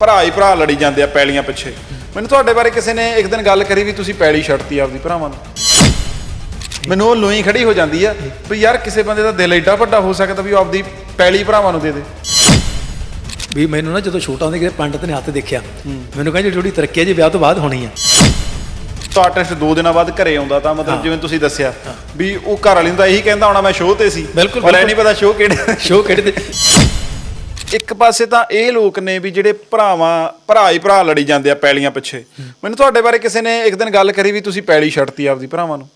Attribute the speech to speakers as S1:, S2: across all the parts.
S1: ਭਰਾ ਹੀ ਭਰਾ ਲੜੀ ਜਾਂਦੇ ਆ ਪੈਲੀਆਂ ਪਿੱਛੇ। ਮੈਨੂੰ ਤੁਹਾਡੇ ਬਾਰੇ ਕਿਸੇ ਨੇ ਇੱਕ ਦਿਨ ਗੱਲ ਕਰੀ ਵੀ ਤੁਸੀਂ ਪੈਲੀ ਛੱਡਤੀ ਆਪਦੀ ਭਰਾਵਾਂ ਨੂੰ। ਮੈਨੂੰ ਉਹ ਲੋਈ ਖੜੀ ਹੋ ਜਾਂਦੀ ਆ ਵੀ ਯਾਰ ਕਿਸੇ ਬੰਦੇ ਦਾ ਦਿਲ ਏਡਾ ਵੱਡਾ ਹੋ ਸਕਦਾ ਵੀ ਉਹ ਆਪਦੀ ਪੈਲੀ ਭਰਾਵਾਂ ਨੂੰ ਦੇ ਦੇ।
S2: ਵੀ ਮੈਨੂੰ ਨਾ ਜਦੋਂ ਛੋਟਾ ਹੁੰਦੇ ਕਿ ਪੰਡਤ ਨੇ ਹੱਥ ਦੇਖਿਆ। ਮੈਨੂੰ ਕਹਿੰਦੇ ਥੋੜੀ ਤਰੱਕੀ ਹੈ ਜੀ ਵਿਆਹ ਤੋਂ ਬਾਅਦ ਹੋਣੀ ਆ।
S1: ਤਾਂ ਆਰਟਿਸਟ ਦੋ ਦਿਨਾਂ ਬਾਅਦ ਘਰੇ ਆਉਂਦਾ ਤਾਂ ਮਤਲਬ ਜਿਵੇਂ ਤੁਸੀਂ ਦੱਸਿਆ ਵੀ ਉਹ ਘਰ ਵਾਲੀ ਨੂੰ ਤਾਂ ਇਹੀ ਕਹਿੰਦਾ ਹੋਣਾ ਮੈਂ ਸ਼ੋਅ ਤੇ ਸੀ।
S2: ਬਿਲਕੁਲ,
S1: ਪਰ ਇਹ। ਨਹੀਂ ਪਤਾ ਸ਼ੋਅ ਕਿਹੜੇ
S2: ਸ਼ੋਅ ਕਿਹੜੇ ਤੇ
S1: ਇੱਕ ਪਾਸੇ ਤਾਂ ਇਹ ਲੋਕ ਨੇ ਵੀ ਜਿਹੜੇ ਭਰਾਵਾਂ ਭਰਾ ਹੀ ਭਰਾ ਲੜੀ ਜਾਂਦੇ ਆ ਪੈਲੀਆਂ ਪਿੱਛੇ। ਮੈਨੂੰ ਤੁਹਾਡੇ ਬਾਰੇ ਕਿਸੇ ਨੇ ਇੱਕ ਦਿਨ ਗੱਲ ਕਰੀ ਵੀ ਤੁਸੀਂ ਪੈਲੀ ਛੱਡਤੀ ਆਪਦੀ ਭਰਾਵਾਂ ਨੂੰ?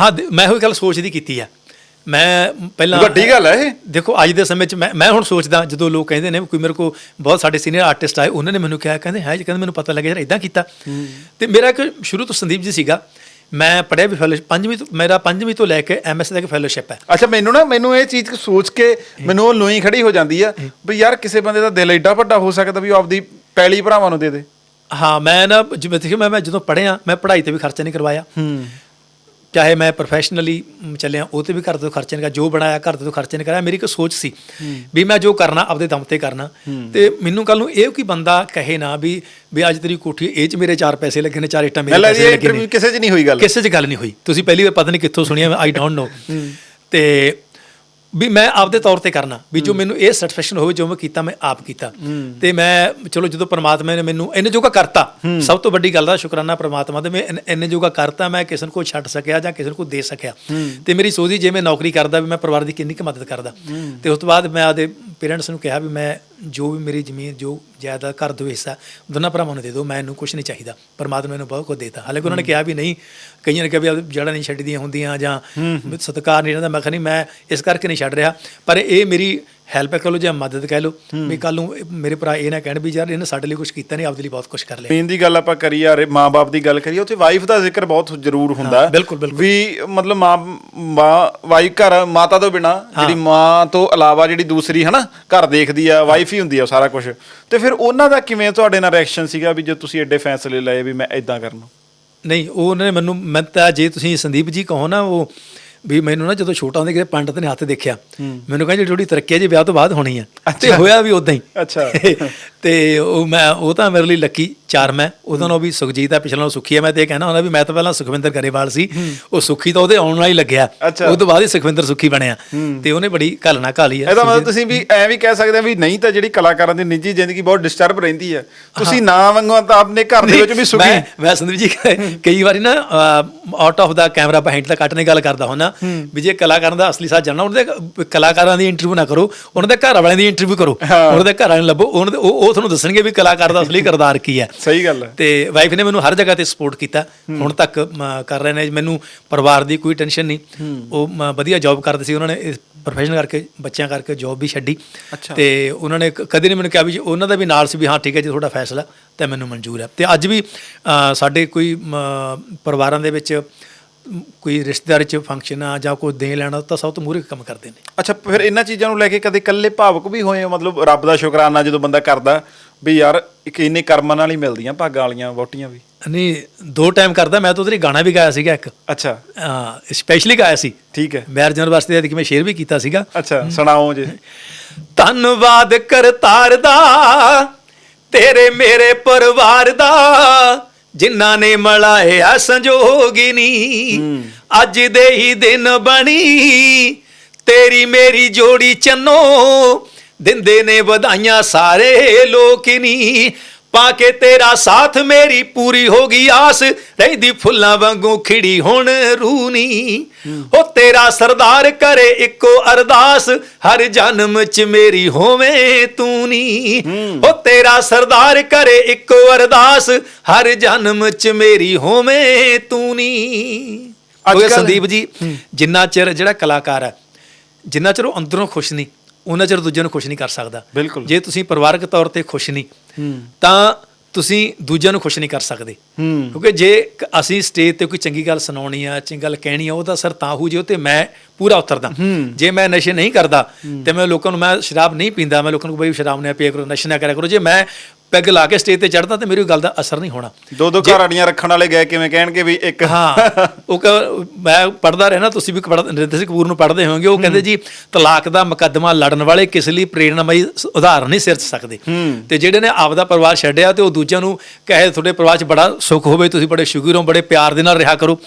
S2: ਹਾਂ ਦੇ- ਮੈਂ ਉਹੀ ਗੱਲ ਸੋਚਦੀ ਕੀਤੀ ਆ। ਮੈਂ ਪਹਿਲਾਂ
S1: ਵੱਡੀ ਗੱਲ ਹੈ ਇਹ।
S2: ਦੇਖੋ ਅੱਜ ਦੇ ਸਮੇਂ 'ਚ ਮੈਂ ਮੈਂ ਹੁਣ ਸੋਚਦਾ ਜਦੋਂ ਲੋਕ ਕਹਿੰਦੇ ਨੇ ਕੋਈ ਮੇਰੇ ਕੋ ਬਹੁਤ ਸਾਡੇ ਸੀਨੀਅਰ ਆਰਟਿਸਟ ਆਏ ਉਹਨਾਂ ਨੇ ਮੈਨੂੰ ਕਿਹਾ ਕਹਿੰਦੇ ਹੈ ਜੀ ਕਹਿੰਦੇ ਮੈਨੂੰ ਪਤਾ ਲੱਗਿਆ ਯਾਰ ਇਦਾਂ ਕੀਤਾ। ਤੇ ਮੇਰਾ ਇੱਕ ਸ਼ੁਰੂ ਤੋਂ ਸੰਦੀਪ ਜੀ ਸੀਗਾ। ਮੈਂ ਪੜਿਆ ਵੀ ਫੈਲੋਸ਼ਿਪ ਪੰਜਵੀਂ ਤੋਂ ਮੇਰਾ ਪੰਜਵੀਂ ਤੋਂ ਲੈ ਕੇ ਐਮਐਸ ਤੱਕ ਫੈਲੋਸ਼ਿਪ ਹੈ।
S1: ਅੱਛਾ ਮੈਨੂੰ ਨਾ ਮੈਨੂੰ ਇਹ ਚੀਜ਼ ਸੋਚ ਕੇ ਮੈਨੂੰ ਉਹ ਲੋਈ ਖੜੀ ਹੋ ਜਾਂਦੀ ਆ ਵੀ ਯਾਰ ਕਿਸੇ ਬੰਦੇ ਦਾ ਦਿਲ ਏਡਾ ਵੱਡਾ ਹੋ ਸਕਦਾ ਵੀ ਉਹ ਆਪਦੀ ਪੈਲੀ ਭਰਾਵਾਂ ਨੂੰ ਦੇ ਦੇ।
S2: ਹਾਂ ਮੈਂ ਨਾ ਜਿਵੇਂ ਦੇਖਿਓ ਮੈਂ ਮੈਂ ਜਦੋਂ ਪੜਿਆ ਮੈਂ ਪੜ੍ਹਾਈ ਤੇ ਵੀ ਖਰਚਾ ਨਹੀਂ ਕਰਵਾਇਆ।
S1: ਹੂੰ।
S2: ਚਾਹੇ ਮੈਂ ਪ੍ਰੋਫੈਸ਼ਨਲੀ ਚੱਲਿਆ ਉਹ ਤੇ ਵੀ ਘਰ ਤੋਂ ਖਰਚੇ ਨਹੀਂ ਕਰਾ ਜੋ ਬਣਾਇਆ ਘਰ ਤੋਂ ਖਰਚੇ ਕਰਾਇਆ ਮੇਰੀ ਇੱਕ ਸੋਚ ਸੀ ਵੀ ਮੈਂ ਜੋ ਕਰਨਾ ਆਪਦੇ ਦਮ ਤੇ ਕਰਨਾ। ਤੇ ਮੈਨੂੰ ਕੱਲ ਨੂੰ ਇਹ ਕੋਈ ਬੰਦਾ ਕਹੇ ਨਾ ਵੀ ਵੀ ਅੱਜ ਤੇਰੀ ਕੋਠੀ ਇਹ ਚ ਮੇਰੇ ਚਾਰ ਪੈਸੇ ਲੱਗੇ ਨੇ ਚਾਰ ਇੱਟਾਂ ਮੇਰੇ ਪੈਸੇ ਲੱਗੇ ਨੇ।
S1: ਕਿਸੇ 'ਚ ਨਹੀਂ ਹੋਈ ਗੱਲ।
S2: ਕਿਸੇ 'ਚ ਗੱਲ ਨਹੀਂ ਹੋਈ। ਤੁਸੀਂ ਪਹਿਲੀ ਵਾਰ ਪਤਾ ਨਹੀਂ ਕਿੱਥੋਂ ਸੁਣਿਆ ਆਈ ਡੋਨਟ ਨੋ ਤੇ ਵੀ ਮੈਂ ਆਪਦੇ ਤੌਰ ਤੇ ਕਰਨਾ ਵੀ ਜੋ ਮੈਨੂੰ ਇਹ ਸੈਟੀਸਫੈਕਸ਼ਨ ਹੋਵੇ ਜੋ ਮੈਂ ਕੀਤਾ ਮੈਂ ਆਪ ਕੀਤਾ। ਤੇ ਮੈਂ ਚਲੋ ਜਦੋਂ ਪ੍ਰਮਾਤਮਾ ਨੇ ਮੈਨੂੰ ਇਹਨੇ ਜੋਗਾ ਕਰਤਾ ਸਭ ਤੋਂ ਵੱਡੀ ਗੱਲ ਦਾ ਸ਼ੁਕਰਾਨਾ ਪ੍ਰਮਾਤਮਾ ਦੇ ਮੈਂ ਇੰਨ- ਇੰਨੇ ਜੋਗਾ ਕਰਤਾ ਮੈਂ ਕਿਸੇ ਨੂੰ ਕੋਈ ਛੱਡ ਸਕਿਆ ਜਾਂ ਕਿਸੇ ਨੂੰ ਕੋਈ ਦੇ ਸਕਿਆ। ਤੇ ਮੇਰੀ ਸੋਚੀ ਜੇ ਮੈਂ ਨੌਕਰੀ ਕਰਦਾ ਵੀ ਮੈਂ ਪਰਿਵਾਰ ਦੀ ਕਿੰਨੀ ਕੁ ਮਦਦ ਕਰਦਾ। ਤੇ ਉਸ ਤੋਂ ਬਾਅਦ ਮੈਂ ਆਦੇ ਪੇਰੈਂਟਸ ਨੂੰ ਕਿਹਾ ਵੀ ਮੈਂ ਜੋ ਵੀ ਮੇਰੀ ਜ਼ਮੀਨ ਜੋ ਜਾਇਦਾਦ ਘਰ ਦੋ ਹਿੱਸਾ ਦੋਨਾਂ ਭਰਾਵਾਂ ਨੂੰ ਦੇ ਦਿਓ ਮੈਨੂੰ ਕੁਝ ਨਹੀਂ ਚਾਹੀਦਾ। ਪਰਮਾਤਮਾ ਨੇ ਮੈਨੂੰ ਬਹੁਤ ਕੁਝ ਦੇਤਾ। ਹਾਲੇ ਉਹਨਾਂ ਨੇ ਕਿਹਾ ਵੀ ਨਹੀਂ ਕਈਆਂ ਨੇ ਕਿਹਾ ਵੀ ਜੜਾ ਨਹੀਂ ਛੱਡਦੀਆਂ ਹੁੰਦੀਆਂ ਜਾਂ ਸਤਿਕਾਰ ਨਹੀਂ ਰਹਿੰਦਾ। ਮੈਂ ਕਿਹਾ ਨਹੀਂ ਮੈਂ ਇਸ ਕਰਕੇ ਨਹੀਂ ਛੱਡ ਰਿਹਾ ਪਰ ਇਹ ਮੇਰੀ ਹੈਲਪ ਕਰ ਲਓ ਜਾਂ ਮਦਦ ਕਹਿ ਲਓ। ਵੀ ਕੱਲ ਨੂੰ ਮੇਰੇ ਭਰਾ ਇਹ ਨਾ ਕਹਿਣ ਵੀ ਯਾਰ ਇਹਨੇ ਸਾਡੇ ਲਈ ਕੁਝ ਕੀਤਾ ਨਹੀਂ ਆਪਦੇ ਲਈ ਬਹੁਤ ਕੁਝ ਕਰ ਲਿਆ।
S1: ਮੇਨ ਦੀ ਗੱਲ ਆਪਾਂ ਕਰੀ ਯਾਰ ਮਾਂ-ਬਾਪ ਦੀ ਗੱਲ ਕਰੀਏ ਉੱਥੇ ਵਾਈਫ ਦਾ ਜ਼ਿਕਰ ਬਹੁਤ ਜ਼ਰੂਰ ਹੁੰਦਾ। ਵੀ ਮਤਲਬ ਮਾਂ ਮਾਂ ਵਾਈ ਘਰ ਮਾਤਾ ਤੋਂ ਬਿਨਾ ਜਿਹੜੀ ਮਾਂ ਤੋਂ ਇਲਾਵਾ ਜਿਹੜੀ ਦੂਸਰੀ ਹਨਾ ਘਰ ਦੇਖਦੀ ਆ ਵਾਈਫ ਹੀ ਹੁੰਦੀ ਆ ਸਾਰਾ ਕੁਝ ਤੇ ਫਿਰ ਉਹਨਾਂ ਦਾ ਕਿਵੇਂ ਤੁਹਾਡੇ ਨਾਲ ਰਿਐਕਸ਼ਨ ਸੀਗਾ ਵੀ ਜੇ ਤੁਸੀਂ ਐਡੇ ਫੈਸਲੇ ਲਏ ਵੀ ਮੈਂ ਇਦਾਂ ਕਰਨਾ?
S2: ਨਹੀਂ ਉਹ ਉਹਨਾਂ ਨੇ ਮੈਨੂੰ ਮੈਂ ਤਾਂ ਜੇ ਤੁਸੀਂ ਸੰਦੀਪ ਜੀ ਕਹੋ ਨਾ ਉਹ ਵੀ ਮੈਨੂੰ ਨਾ ਜਦੋਂ ਛੋਟਾ ਹੁੰਦੇ ਕਿ ਪੰਡਤ ਨੇ ਹੱਥ ਦੇਖਿਆ ਮੈਨੂੰ ਕਹਿੰਦੇ ਥੋੜੀ ਤਰੱਕੀ ਜੀ ਵਿਆਹ ਤੋਂ ਬਾਅਦ ਹੋਣੀ ਆ। ਤੇ ਹੋਇਆ ਵੀ ਉਦਾਂ ਹੀ।
S1: ਅੱਛਾ।
S2: ਤੇ ਉਹ ਮੈਂ ਉਹ ਤਾਂ ਮੇਰੇ ਲਈ ਲੱਕੀ ਚਾਰ ਮੈਂ। ਉਹਦਾ ਨਾਮ ਵੀ ਸੁਖਜੀਤ ਆ ਪਿਛਲਾ ਸੁਖੀ ਆ। ਮੈਂ ਤੇ ਇਹ ਕਹਿਣਾ ਹੁੰਦਾ ਵੀ ਮੈਂ ਤਾਂ ਪਹਿਲਾਂ ਸੁਖਵਿੰਦਰ ਗਰੇਵਾਲ ਸੀ। ਉਹ ਸੁਖੀ ਤਾਂ ਉਹਦੇ ਆਉਣ ਨਾਲ ਹੀ ਲੱਗਿਆ। ਉਹ ਤੋਂ ਬਾਅਦ ਹੀ ਸੁਖਵਿੰਦਰ ਸੁਖੀ ਬਣਿਆ। ਤੇ ਉਹਨੇ ਬੜੀ ਘਲਣਾ ਘਾਲੀ ਆ
S1: ਇਹਦਾ ਮਤਲਬ ਤੁਸੀਂ ਵੀ ਐ ਵੀ ਕਹਿ ਸਕਦੇ ਆ ਵੀ ਨਹੀਂ ਤਾਂ ਜਿਹੜੀ ਕਲਾਕਾਰਾਂ ਦੀ ਨਿੱਜੀ ਜ਼ਿੰਦਗੀ ਬਹੁਤ ਡਿਸਟਰਬ ਰਹਿੰਦੀ ਹੈ। ਤੁਸੀਂ ਨਾ ਵਾਂਗੂ ਤਾਂ ਆਪਣੇ ਘਰ ਦੇ ਵਿੱਚ ਵੀ ਸੁਖੀ
S2: ਮੈਂ ਮੈਂ ਸੰਦੀਪ ਜੀ ਕਈ ਵਾਰੀ ਨਾ ਆਊਟ ਆਫ ਦਾ ਕੈਮਰਾ ਬਿਹਾਈਂਡ ਦਾ ਕੱਟ ਨੇ ਗੱਲ ਕਰਦਾ ਹੁੰਦਾ। ਵੀ ਜੇ ਕਲਾਕਾਰਾਂ ਦਾ ਅਸਲੀ ਸਾਥ ਜਾਣਨਾ ਉਹਨਾਂ ਦੇ ਕਲਾਕਾਰਾਂ ਦੀ ਇੰਟਰਵਿਊ ਨਾ ਕਰੋ ਉਹਨਾਂ ਦੇ ਘਰ ਵਾਲਿਆਂ ਦੀ ਇੰਟਰਵਿਊ ਕਰੋ ਉਹਨਾਂ ਦੇ ਘਰ ਵਾਲਿਆਂ ਨੂੰ ਲੱਭੋ ਉਹਨਾਂ ਦੇ ਉਹ ਤੁਹਾਨੂੰ ਦੱਸਣਗੇ ਵੀ ਕਲਾਕਾਰ ਦਾ ਅਸਲੀ ਕਿਰਦਾਰ ਕੀ ਹੈ।
S1: ਸਹੀ ਗੱਲ ਹੈ।
S2: ਤੇ ਵਾਈਫ ਨੇ ਮੈਨੂੰ ਹਰ ਜਗ੍ਹਾ ਤੇ ਸਪੋਰਟ ਕੀਤਾ। ਹੁਣ ਤੱਕ ਕਰ ਰਹੇ ਨੇ ਮੈਨੂੰ ਪਰਿਵਾਰ ਦੀ ਕੋਈ ਟੈਨਸ਼ਨ ਨਹੀਂ। ਉਹ ਵਧੀਆ ਜੌਬ ਕਰਦੇ ਸੀ ਉਹਨਾਂ ਨੇ ਪ੍ਰੋਫੈਸ਼ਨ ਕਰਕੇ ਬੱਚਿਆਂ ਕਰਕੇ ਜੌਬ ਵੀ ਛੱਡੀ। ਤੇ ਉਹਨਾਂ ਨੇ ਕਦੇ ਨਹੀਂ ਮੈਨੂੰ ਕਿਹਾ ਵੀ ਉਹਨਾਂ ਦਾ ਵੀ ਨਾਲ ਸੀ ਵੀ ਹਾਂ ਠੀਕ ਹੈ ਜੀ ਤੁਹਾਡਾ ਫੈਸਲਾ ਤੇ ਮੈਨੂੰ ਮਨਜ਼ੂਰ ਹੈ। ਤੇ ਅੱਜ ਵੀ ਸਾਡੇ ਕੋਈ ਪਰਿਵਾਰਾਂ ਦੇ ਵਿੱਚ ਕੋਈ ਰਿਸ਼ਤੇਦਾਰੀ ਚ ਫੰਕਸ਼ਨ ਆ ਜਾਂ ਕੋਈ ਦੇਣ ਲੈਣਾ ਤਾਂ ਸਭ ਤੋਂ ਮੂਹਰੇ ਕੰਮ ਕਰਦੇ ਨੇ।
S1: ਅੱਛਾ ਫਿਰ ਇਹਨਾਂ ਚੀਜ਼ਾਂ ਨੂੰ ਲੈ ਕੇ ਕਦੇ ਇਕੱਲੇ ਭਾਵਕ ਵੀ ਹੋਏ ਹੋ? ਮਤਲਬ ਰੱਬ ਦਾ ਸ਼ੁਕਰਾਨਾ ਜਦੋਂ ਬੰਦਾ ਕਰਦਾ ਵੀ ਯਾਰ ਇੱਕ ਇੰਨੇ ਕਰਮਾਂ ਨਾਲ ਹੀ ਮਿਲਦੀਆਂ ਭਾਗਾਂ ਵਾਲੀਆਂ ਵੋਟੀਆਂ ਵੀ।
S2: ਨਹੀਂ ਦੋ ਟਾਈਮ ਕਰਦਾ ਮੈਂ ਤਾਂ ਉਹਦੇ ਲਈ ਗਾਣਾ ਵੀ ਗਾਇਆ ਸੀਗਾ ਇੱਕ।
S1: ਅੱਛਾ।
S2: ਸਪੈਸ਼ਲੀ ਗਾਇਆ ਸੀ।
S1: ਠੀਕ ਹੈ।
S2: ਮੈਰਿਜ ਯੂਨੀਵਰਸਿਟੀ ਦੇ ਕਿ ਮੈਂ ਸ਼ੇਅਰ ਵੀ ਕੀਤਾ ਸੀਗਾ।
S1: ਅੱਛਾ ਸੁਣਾਓ ਜੀ।
S2: ਧੰਨਵਾਦ ਕਰਤਾਰ ਦਾ ਤੇਰੇ ਮੇਰੇ ਪਰਿਵਾਰ ਦਾ। ਜਿਨ੍ਹਾਂ ਨੇ ਮਲਾਇਆ ਸੰਜੋਗਿਨੀ ਅੱਜ ਦੇ ਹੀ ਦਿਨ ਬਣੀ। ਤੇਰੀ ਮੇਰੀ ਜੋੜੀ ਚੰਨੋ ਦਿੰਦੇ ਨੇ ਵਧਾਈਆਂ ਸਾਰੇ ਲੋਕਨੀ ਪਾ ਕੇ ਤੇਰਾ ਸਾਥ ਮੇਰੀ ਪੂਰੀ ਹੋ ਗਈ ਆਸ। ਰਹਿੰਦੀ ਫੁੱਲਾਂ ਵਾਂਗੂ ਖਿੜੀ ਹੁਣ ਰੂਨੀ ਹੋ ਤੇਰਾ ਸਰਦਾਰ ਕਰੇ ਇੱਕੋ ਅਰਦਾਸ ਹਰ ਜਨਮ ਚ ਮੇਰੀ ਹੋਵੇਂ ਤੂੰ ਨੀ। ਹੋ। ਤੇਰਾ ਸਰਦਾਰ ਕਰੇ ਇੱਕੋ ਅਰਦਾਸ ਹਰ ਜਨਮ ਚ ਮੇਰੀ ਹੋਵੇਂ ਤੂੰ ਨੀ।
S1: ਅੱਜ
S2: ਸੰਦੀਪ ਜੀ ਜਿੰਨਾ ਚਿਰ ਜਿਹੜਾ ਕਲਾਕਾਰ ਹੈ ਜਿੰਨਾ ਚਿਰ ਉਹ ਅੰਦਰੋਂ ਖੁਸ਼ ਨਹੀਂ ਉਹਨਾਂ ਚਿਰ ਦੂਜਿਆਂ ਨੂੰ ਖੁਸ਼ ਨਹੀਂ ਕਰ ਸਕਦਾ।
S1: ਬਿਲਕੁਲ।
S2: ਜੇ ਤੁਸੀਂ ਪਰਿਵਾਰਕ ਤੌਰ ਤੇ ਖੁਸ਼ ਨਹੀਂ ਤਾਂ ਤੁਸੀਂ ਦੂਜਿਆਂ ਨੂੰ ਖੁਸ਼ ਨਹੀਂ ਕਰ ਸਕਦੇ। ਕਿਉਂਕਿ ਜੇ ਅਸੀਂ ਸਟੇਜ ਤੇ ਕੋਈ ਚੰਗੀ ਗੱਲ ਸੁਣਾਉਣੀ ਆ ਚੰਗੀ ਗੱਲ ਕਹਿਣੀ ਆ ਉਹਦਾ ਅਸਰ ਤਾਂ ਹੋ ਜੇ ਉਹ ਤੇ ਮੈਂ ਪੂਰਾ ਉਤਰਦਾ। ਜੇ ਮੈਂ ਨਸ਼ੇ ਨਹੀਂ ਕਰਦਾ ਤੇ ਮੈਂ ਲੋਕਾਂ ਨੂੰ ਮੈਂ ਸ਼ਰਾਬ ਨਹੀਂ ਪੀਂਦਾ ਮੈਂ ਲੋਕਾਂ ਨੂੰ ਬਈ ਸ਼ਰਾਬ ਨਾ ਪੀਆ ਕਰੋ ਨਸ਼ਾ ਨਾ ਕਰਿਆ ਕਰੋ। ਜੇ ਮੈਂ ਪੈਗ ਲਾ ਕੇ ਸਟੇਜ ਤੇ ਚੜਦਾ ਤੇ ਮੇਰੀ ਗੱਲ ਦਾ ਅਸਰ ਨਹੀਂ ਹੋਣਾ।
S1: ਦੋ ਦੋ ਘਰ ਆੜੀਆਂ ਰੱਖਣ ਵਾਲੇ ਗਏ ਕਿਵੇਂ ਕਹਿਣਗੇ ਵੀ ਇੱਕ?
S2: ਹਾਂ ਉਹ ਮੈਂ ਪੜਦਾ ਰਿਹਾ ਨਾ ਤੁਸੀਂ ਵੀ ਪੜ੍ਹ- ਨਿਰਦੇਸ਼ ਕਪੂਰ ਨੂੰ ਪੜ੍ਹਦੇ ਹੋਵੋਗੇ ਉਹ ਕਹਿੰਦੇ ਜੀ ਤਲਾਕ ਦਾ ਮੁਕੱਦਮਾ ਲੜਨ ਵਾਲੇ ਕਿਸ ਲਈ ਪ੍ਰੇਰਣਾਮਈ ਉਦਾਹਰਨ ਨਹੀਂ ਸਿਰਜ ਸਕਦੇ। ਤੇ ਜਿਹੜੇ ਨੇ ਆਪਦਾ ਪਰਿਵਾਰ ਛੱਡਿਆ ਤੇ ਉਹ ਦੂਜਿਆਂ ਨੂੰ ਕਹੇ ਤੁਹਾਡੇ ਪਰਿਵਾਰ 'ਚ ਬੜਾ ਸੁੱਖ ਹੋਵੇ ਤੁਸੀਂ ਬੜੇ ਸ਼ੁਕਰ ਹੋ ਬੜੇ ਪਿਆਰ ਦੇ ਨਾਲ ਰਿਹਾ ਕਰੋ।